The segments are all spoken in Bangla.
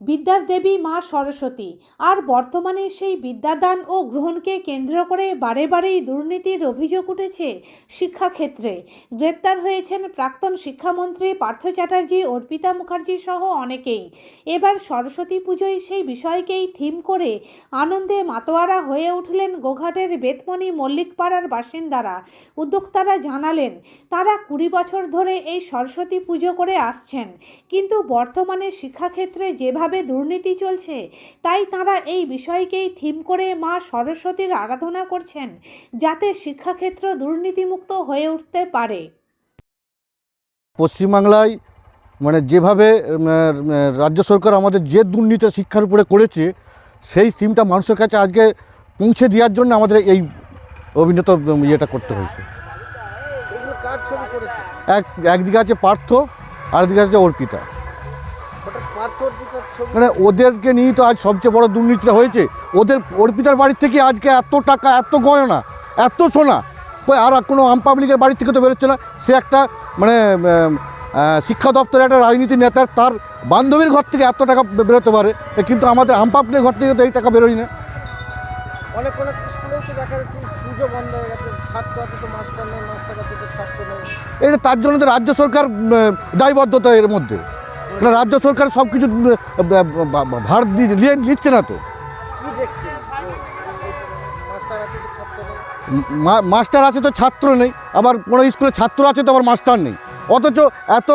বিদ্যার দেবী মা সরস্বতী। আর বর্তমানে সেই বিদ্যাদান ও গ্রহণকে কেন্দ্র করে বারে বারেই দুর্নীতির অভিযোগ উঠেছে শিক্ষাক্ষেত্রে। গ্রেপ্তার হয়েছেন প্রাক্তন শিক্ষামন্ত্রী পার্থ চ্যাটার্জি, অর্পিতা মুখার্জি সহ অনেকেই। এবার সরস্বতী পুজোয় সেই বিষয়কেই থিম করে আনন্দে মাতোয়ারা হয়ে উঠলেন গোঘাটের বেতমণি মল্লিকপাড়ার বাসিন্দারা। উদ্যোক্তারা জানালেন, তারা কুড়ি বছর ধরে এই সরস্বতী পুজো করে আসছেন। কিন্তু বর্তমানে শিক্ষাক্ষেত্রে যেভাবে দুর্নীতি চলছে? তাই তারা এই বিষয়কেই থিম করে মা সরস্বতীর আরাধনা করছেন যাতে শিক্ষাক্ষেত্র দুর্নীতিমুক্ত হয়ে উঠতে পারে। পশ্চিমবাংলায় মানে যেভাবে রাজ্য সরকার আমাদের যে দুর্নীতি শিক্ষার উপরে করেছে সেই থিমটা মানুষের কাছে আজকে পৌঁছে দেওয়ার জন্য আমাদের এই অভিনেত ইয়েটা করতে হয়েছে। এক একদিকে আছে পার্থ আর একদিকে আছে অর্পিতা। মানে ওদেরকে নিয়েই তো আজ সবচেয়ে বড় দুর্নীতিটা হয়েছে। ওদের অর্পিতার বাড়ির থেকে আজকে এত টাকা এত গয়না এত সোনা কই আর কোনো আম পাবলিকের বাড়ি থেকে তো বেরোচ্ছে না। সে একটা মানে শিক্ষা দপ্তরের একটা রাজনীতি নেতার তার বান্ধবীর ঘর থেকে এত টাকা বেরোতে পারে কিন্তু আমাদের আম পাবলিকের ঘর থেকে তো এই টাকা বেরোয় না অনেক অনেক স্কুলেও তো দেখা যাচ্ছে পুজো বন্ধ হয়ে গেছে। ছাত্র আছে তো মাস্টার নেই মাস্টার আছে তো ছাত্র নেই। এটা তার জন্য তো রাজ্য সরকার দায়বদ্ধতা এর মধ্যে। কারণ রাজ্য সরকার সব কিছু ভার দিয়ে নিয়ে- নিচ্ছে না তো। মাস্টার আছে তো ছাত্র নেই। আবার কোনো স্কুলে ছাত্র আছে তো আবার মাস্টার নেই। অথচ এত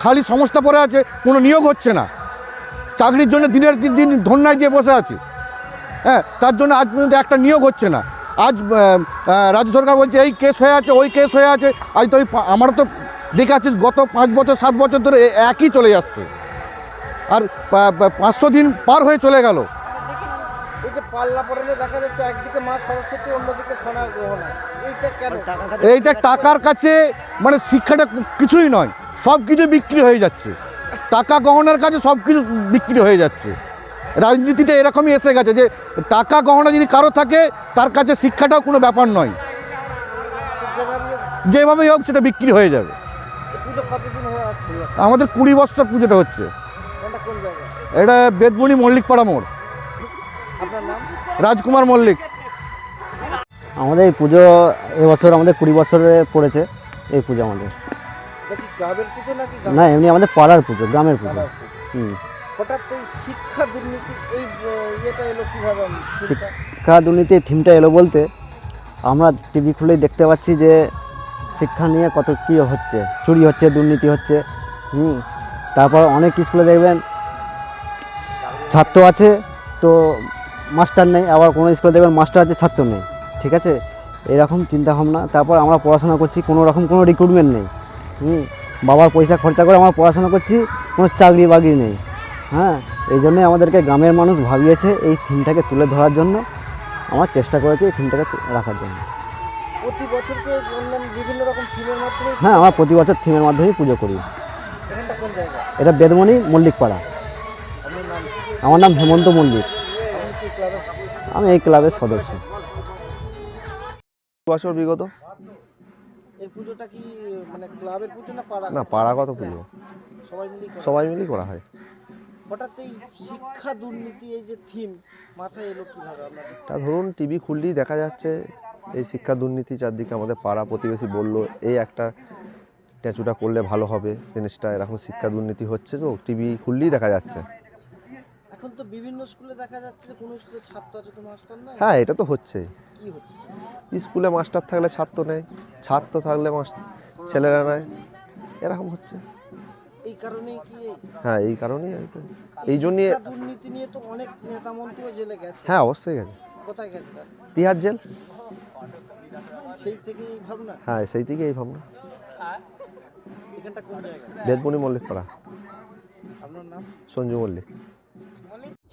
খালি সংস্থা পড়ে আছে কোনো নিয়োগ হচ্ছে না। চাকরির জন্য দিনের দিন ধন্যায় দিয়ে বসে আছে। হ্যাঁ তার জন্য আজ পর্যন্ত একটা নিয়োগ হচ্ছে না। আজ রাজ্য সরকার বলছে এই কেস হয়ে আছে ওই কেস হয়ে আছে। আজ তো আমারও তো দেখে আছিস গত পাঁচ বছর সাত বছর ধরে একই চলে যাচ্ছে। আর পাঁচশো দিন পার হয়ে চলে গেল। এই যে পাল্লা পড়ালে দেখা যাচ্ছে একদিকে মা সরস্বতী অন্যদিকে এইটা টাকার কাছে মানে শিক্ষাটা কিছুই নয় সব কিছু বিক্রি হয়ে যাচ্ছে। টাকা গহনার কাছে সব কিছু বিক্রি হয়ে যাচ্ছে। রাজনীতিতে এরকমই এসে গেছে যে টাকা গহনা যদি কারও থাকে তার কাছে শিক্ষাটাও কোনো ব্যাপার নয়। যেভাবে যেভাবেই হোক সেটা বিক্রি হয়ে যাবে। আমাদের কুড়ি বছর পুজোটা হচ্ছে। এটা বেদবনি মল্লিকপাড়া মোড়। রাজকুমার মল্লিক। আমাদের এই পুজো এবছর আমাদের কুড়ি বছরে পড়েছে এই পুজো আমাদের। এটা কি ক্লাবের পুজো নাকি না এমনি আমাদের পাড়ার পুজো গ্রামের পুজো। হুম। শিক্ষা দুর্নীতি এই এলো কীভাবে? শিক্ষা দুর্নীতির থিমটা এলো বলতে আমরা টিভি খুলেই দেখতে পাচ্ছি যে শিক্ষা নিয়ে কত কী হচ্ছে? চুরি হচ্ছে, দুর্নীতি হচ্ছে, হুম? তারপর অনেক স্কুলে দেখবেন ছাত্র আছে, তো মাস্টার নেই, আবার কোনো স্কুলে দেখবেন মাস্টার আছে, ছাত্র নেই, ঠিক আছে? এরকম চিন্তাভাবনা। তারপর আমরা পড়াশোনা করছি, কোনো রকম কোনো রিক্রুটমেন্ট নেই, হুম? বাবার পয়সা খরচা করে আমরা পড়াশোনা করছি, কোনো চাকরি বাকরি নেই হ্যাঁ? এই জন্যই আমাদেরকে গ্রামের মানুষ ভাবিয়েছে এই থিমটাকে তুলে ধরার জন্য, আমার চেষ্টা করেছে এই থিমটাকে রাখার জন্য। প্রতি বছরকে বিভিন্ন রকম থিমের মাধ্যমে হ্যাঁ আমরা প্রতি বছর থিমের মাধ্যমেই পুজো করি। এখানটা কোন জায়গা? এটা বেদমণি মল্লিকপাড়া? আমার নাম হেমন্ত মল্লিক। আমি এই ক্লাবের সদস্য। বছর বিগত। এই পুজোটা কি মানে ক্লাবের পুজো না পাড়া না পাড়াগত পুজো। সবাই মিলে সবাই মিলেই করা হয়। হঠাৎ এই শিক্ষা দুর্নীতি এই যে থিম মাথায় এলো কীভাবে আপনাদের? ধরুন টিভি খুললেই দেখা যাচ্ছে এই শিক্ষা দুর্নীতি চারদিকে আমাদের পাড়া প্রতিবেশী বলল এই একটা স্ট্যাচুটা করলে ভালো হবে জিনিসটা এরকম শিক্ষা দুর্নীতি হচ্ছে তো টিভি খুললেই দেখা যাচ্ছে। এখন তো বিভিন্ন স্কুলে দেখা যাচ্ছে কোনো স্কুলে ছাত্র আছে তো মাস্টার নাই? হ্যাঁ এটা তো কি হচ্ছে? স্কুলে মাস্টার থাকলে ছাত্র নেয় ছাত্র থাকলে ছেলেরা নেয় এরকম হচ্ছে। এই কারণেই কি হ্যাঁ এই কারণেই হয়তো এই দুর্নীতি নিয়ে তো অনেক নেতা মন্ত্রীও জেলে গেছে। হ্যাঁ অবশ্যই গেছে। কোথায় গেছে? তিহার জেল সেই থেকে এই ভাবনা হ্যাঁ সেই থেকে এই ভাবনা। বেদমণি মল্লিক পাড়া। আপনার নাম? Sanju Mallick.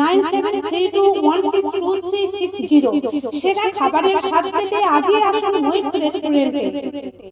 nine seven three two one six two three six zero. সেরা খাবারের পেতে আজই আসুন মৈত্র রেস্টুরেন্টে।